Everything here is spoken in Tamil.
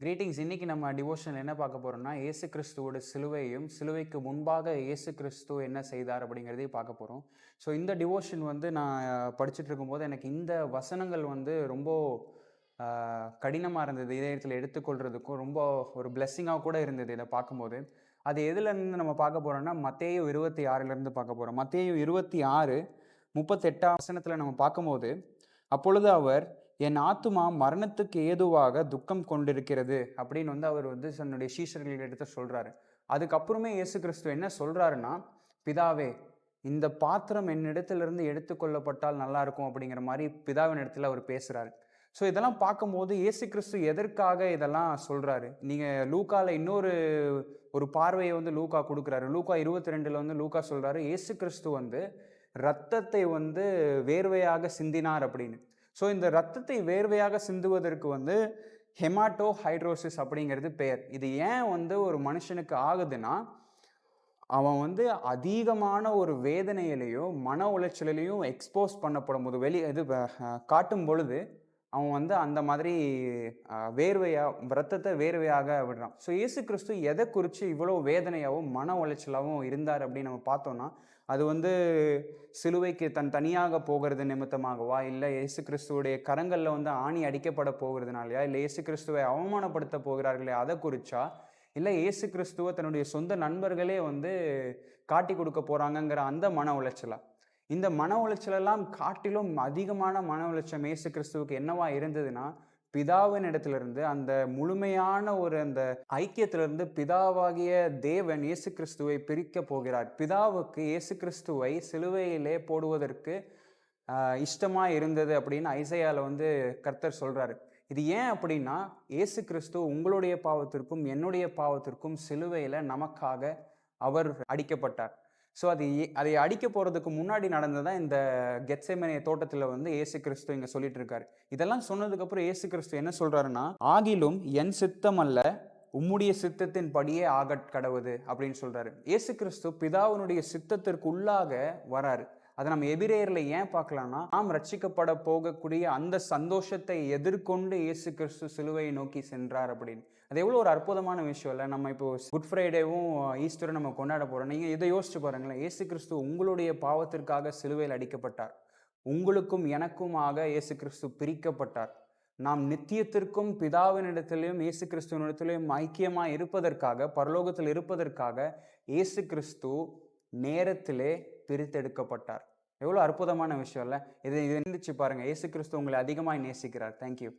கிரீட்டிங்ஸ் இன்னைக்கு நம்ம டிவோஷன் என்ன பார்க்க போகிறோம்னா இயேசு கிறிஸ்துவோட சிலுவையும் சிலுவைக்கு முன்பாக இயேசு கிறிஸ்து என்ன செய்தார் அப்படிங்கிறதையும் பார்க்க போகிறோம் ஸோ இந்த டிவோஷன் வந்து நான் படிச்சுட்டு இருக்கும்போது எனக்கு இந்த வசனங்கள் வந்து ரொம்ப கடினமாக இருந்தது. இதயத்தில் எடுத்துக்கொள்றதுக்கும் ரொம்ப ஒரு பிளெஸ்ஸிங்காக கூட இருந்தது இதை பார்க்கும்போது. அது எதுலேருந்து நம்ம பார்க்க போகிறோம்னா மத்தேயு இருபத்தி ஆறுலேருந்து பார்க்க போகிறோம் மத்தேயு இருபத்தி ஆறு முப்பத்தெட்டாம் வசனத்தில் நம்ம பார்க்கும்போது அப்பொழுது அவர் என் ஆத்துமா மரணத்துக்கு ஏதுவாக துக்கம் கொண்டிருக்கிறது அப்படின்னு வந்து அவர் வந்து தன்னுடைய சீஷர்கள் எடுத்து சொல்கிறாரு அதுக்கப்புறமே இயேசு கிறிஸ்து என்ன சொல்கிறாருன்னா பிதாவே இந்த பாத்திரம் என்னிடத்திலிருந்து எடுத்துக்கொள்ளப்பட்டால் நல்லா இருக்கும் அப்படிங்கிற மாதிரி பிதாவின் இடத்துல அவர் பேசுகிறாரு ஸோ இதெல்லாம் பார்க்கும்போது இயேசு கிறிஸ்து எதற்காக இதெல்லாம் சொல்கிறாரு நீங்கள் லூக்காவில் இன்னொரு ஒரு பார்வையை வந்து லூக்கா கொடுக்குறாரு. லூக்கா இருபத்தி ரெண்டில் வந்து லூக்கா சொல்கிறாரு இயேசு கிறிஸ்து வந்து ரத்தத்தை வந்து வேர்வையாக சிந்தினார் அப்படின்னு. ஸோ இந்த ரத்தத்தை வேர்வையாக சிந்துவதற்கு வந்து ஹெமாட்டோ ஹைட்ரோசிஸ் அப்படிங்கிறது பெயர். இது ஏன் வந்து ஒரு மனுஷனுக்கு ஆகுதுன்னா அவன் வந்து அதிகமான ஒரு வேதனையிலையும் மன உளைச்சலையும் எக்ஸ்போஸ் பண்ணப்படும் போது வெளி இது காட்டும் பொழுது அவன் வந்து அந்த மாதிரி வேர்வையாக வேர்வையா ரத்தத்தை வேர்வையாக விடுறான். ஸோ இயேசு கிறிஸ்து எதை குறித்து இவ்வளோ வேதனையாகவும் மன உளைச்சலாகவும் இருந்தார் அப்படின்னு நம்ம பார்த்தோன்னா அது வந்து சிலுவைக்கு தன் தனியாக போகிறது நிமித்தமாகவா? இல்லை இயேசு கிறிஸ்துவோடைய கரங்களில் வந்து ஆணி அடிக்கப்பட போகிறதுனாலயா? இல்லை இயேசு கிறிஸ்துவை அவமானப்படுத்த போகிறார்களே அதை குறிச்சா? இல்லை இயேசு கிறிஸ்துவ தன்னுடைய சொந்த நண்பர்களே வந்து காட்டி கொடுக்க போகிறாங்கங்கிற அந்த மன உளைச்சலா? இந்த மன உளைச்சலெல்லாம் காட்டிலும் அதிகமான மன உளைச்சம் இயேசு கிறிஸ்துவுக்கு என்னவா இருந்ததுன்னா பிதாவின் இடத்திலிருந்து அந்த முழுமையான ஒரு அந்த ஐக்கியத்திலிருந்து பிதாவாகிய தேவன் இயேசு கிறிஸ்துவை பிரிக்க போகிறார். பிதாவுக்கு இயேசு கிறிஸ்துவை சிலுவையிலே போடுவதற்கு இஷ்டமாக இருந்தது அப்படின்னு ஐசையாவில் வந்து கர்த்தர் சொல்கிறாரு இது ஏன் அப்படின்னா இயேசு கிறிஸ்து உங்களுடைய பாவத்திற்கும் என்னுடைய பாவத்திற்கும் சிலுவையில் நமக்காக அவர் அடிக்கப்பட்டார். ஸோ அது அதை அடிக்க போகிறதுக்கு முன்னாடி நடந்ததான் இந்த கெத்செமனே தோட்டத்தில் வந்து ஏசு கிறிஸ்து இங்கே சொல்லிட்டு இருக்காரு இதெல்லாம் சொன்னதுக்கப்புறம் ஏசு கிறிஸ்து என்ன சொல்கிறாருன்னா ஆகிலும் என் சித்தம் அல்ல உம்முடைய சித்தத்தின் படியே ஆகட் கடவுது அப்படின்னு சொல்கிறாரு இயேசு கிறிஸ்து பிதாவினுடைய சித்தத்திற்கு உள்ளாக வராரு. அதை நம்ம எபிரேயரில் ஏன் பார்க்கலாம்னா நாம் ரட்சிக்கப்பட போகக்கூடிய அந்த சந்தோஷத்தை எதிர்கொண்டு இயேசு கிறிஸ்து சிலுவையை நோக்கி சென்றார் அப்படின்னு. அது எவ்வளோ ஒரு அற்புதமான விஷயம் இல்லை? நம்ம இப்போ குட் ஃப்ரைடேவும் ஈஸ்டரும் நம்ம கொண்டாட போகிறோம் நீங்கள் இதை யோசிச்சு பாருங்களேன். இயேசு கிறிஸ்து உங்களுடைய பாவத்திற்காக சிலுவையில் அடிக்கப்பட்டார். உங்களுக்கும் எனக்குமாக இயேசு கிறிஸ்து பிரிக்கப்பட்டார். நாம் நித்தியத்திற்கும் பிதாவினிடத்திலையும் இயேசு கிறிஸ்துவனிடத்திலையும் ஐக்கியமாக இருப்பதற்காக பரலோகத்தில் இருப்பதற்காக இயேசு கிறிஸ்து நேரத்திலே பிரித்தெடுக்கப்பட்டார். எவ்வளோ அற்புதமான விஷயம் இல்லை? இதை இருந்துச்சு பாருங்கள் பாருங்க. இயேசு கிறிஸ்து உங்களை அதிகமாக நேசிக்கிறார். தேங்க்யூ